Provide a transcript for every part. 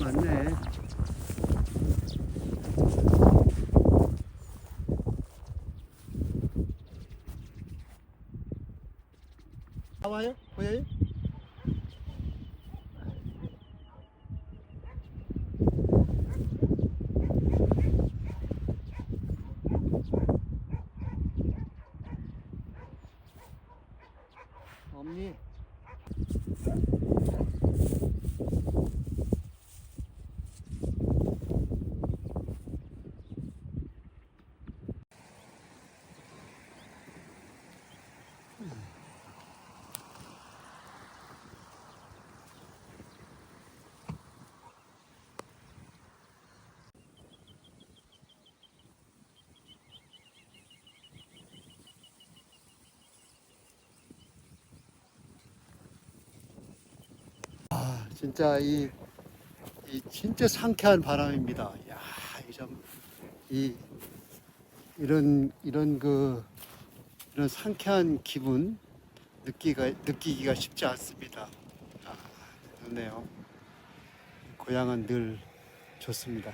맞네. 나와요? 보여요? 없니? 아, 진짜 이, 이 진짜 상쾌한 바람입니다. 야, 이좀이 이런 이런 그 이런 상쾌한 기분 느끼가 느끼기가 쉽지 않습니다. 아, 좋네요. 고향은 늘 좋습니다.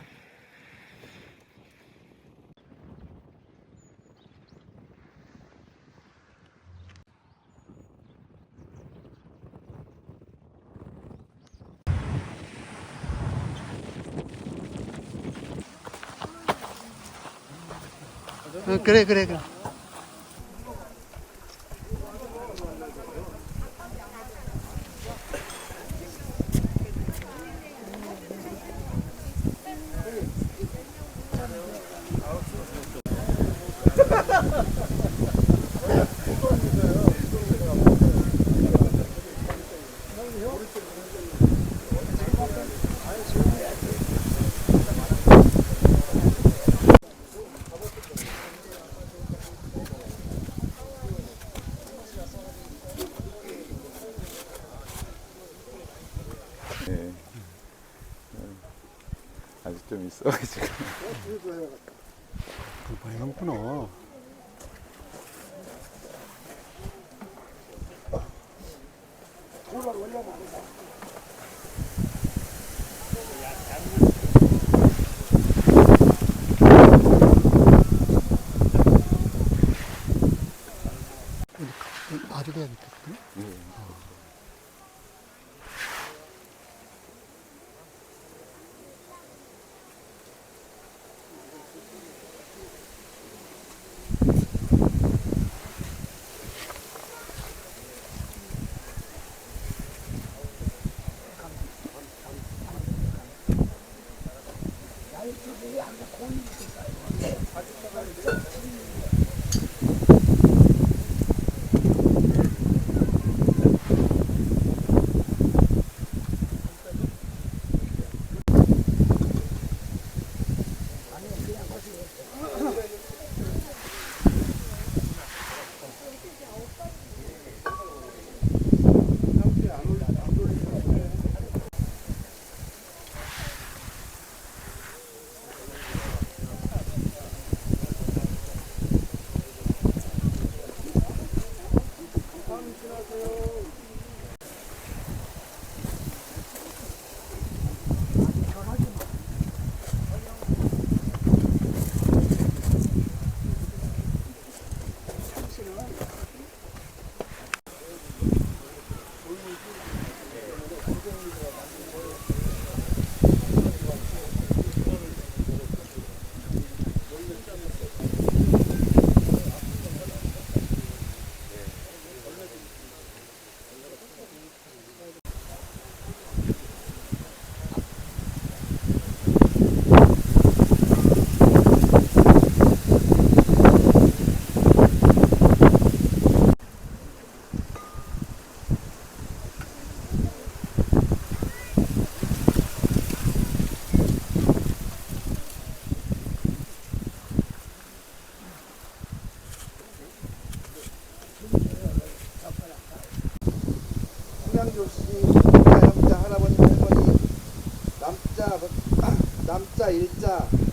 그래 그래 그래. 네. 아직 좀 있어가지고. 많이 넘구나. 아주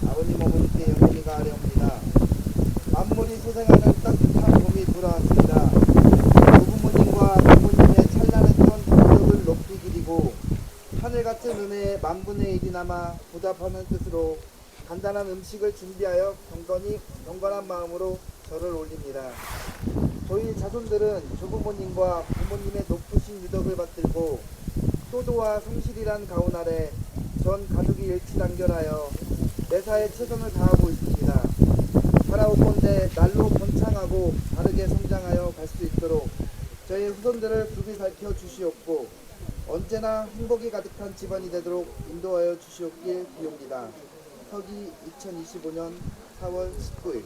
아버님 어머니께 영원히가 아뢰옵니다. 만물이 소생하는 따뜻한 봄이 돌아왔습니다. 부부모님과 부모님의 찬란했던 기적을 높이 기리고 하늘같은 같은 은혜에 만분의 일이나마 보답하는 뜻으로 간단한 음식을 준비하여 경건히 경건한 마음으로 절을 올립니다. 저희 자손들은 조부모님과 부모님의 높으신 유덕을 받들고 효도와 성실이란 가온 아래 전 가족이 일치단결하여 매사에 최선을 다하고 있습니다. 살아오건대 날로 번창하고 바르게 성장하여 갈 수 있도록 저희 후손들을 굽이 밝혀 주시옵고 언제나 행복이 가득한 집안이 되도록 인도하여 주시옵길 비옵니다. 서기 2025년 4월 19일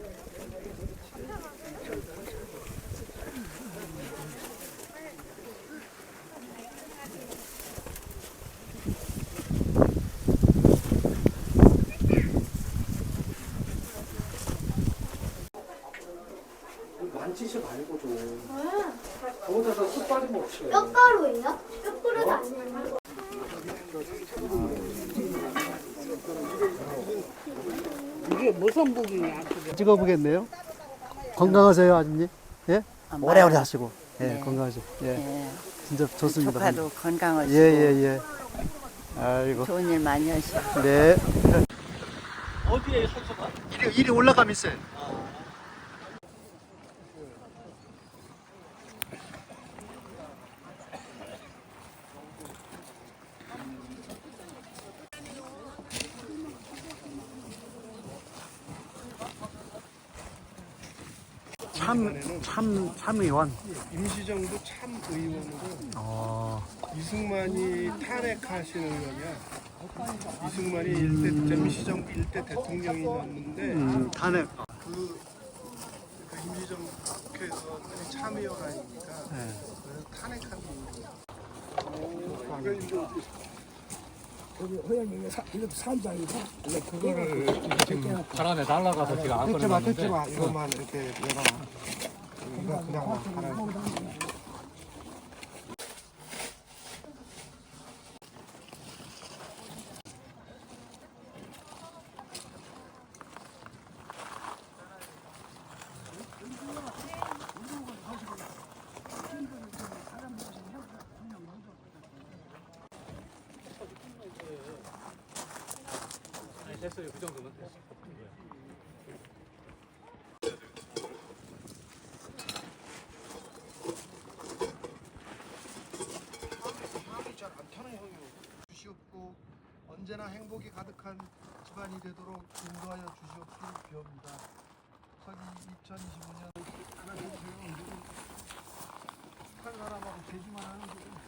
만지지 말고 좀. 거기다가 쑥 빠지면 어떡해. 뼈가루예요? 뼈가루도 아니에요? 이게 무슨 그게. 찍어보겠네요. 건강하세요, 아줌님. 예? 오래오래 하시고. 예, 네. 건강하시고. 예. 예. 진짜 좋습니다. 조카도 건강하시고 예, 예, 예. 아이고. 좋은 일 많이 하시고 네. 어디에 선수가? 이리, 이리 올라가면 있어요. 참, 참, 참의원. 임시정부 참의원으로 어, 이승만이 탄핵하신 의원이야. 이승만이 일대 임시정부 일대 대통령이었는데 음, 탄핵. 그, 그 임시정부 국회에서는 참의원 아닙니까? 네. 그래서 탄핵한 분이 에요. 허영이 사, 이것도 산장이고 근데 그거를 바람에 날아가서 지금 안 듣지 마. 듣지 마. 이것만 이렇게 내가 이거 그냥 하라. 됐어요. 그 정도면 됐어. 마음이 잘안 타는 형이 주시옵고 언제나 행복이 가득한 집안이 되도록 인도하여 주시옵길 비옵니다. 서기 2025년 하나 해주세요. 축한 사람하고 되지만 하는 게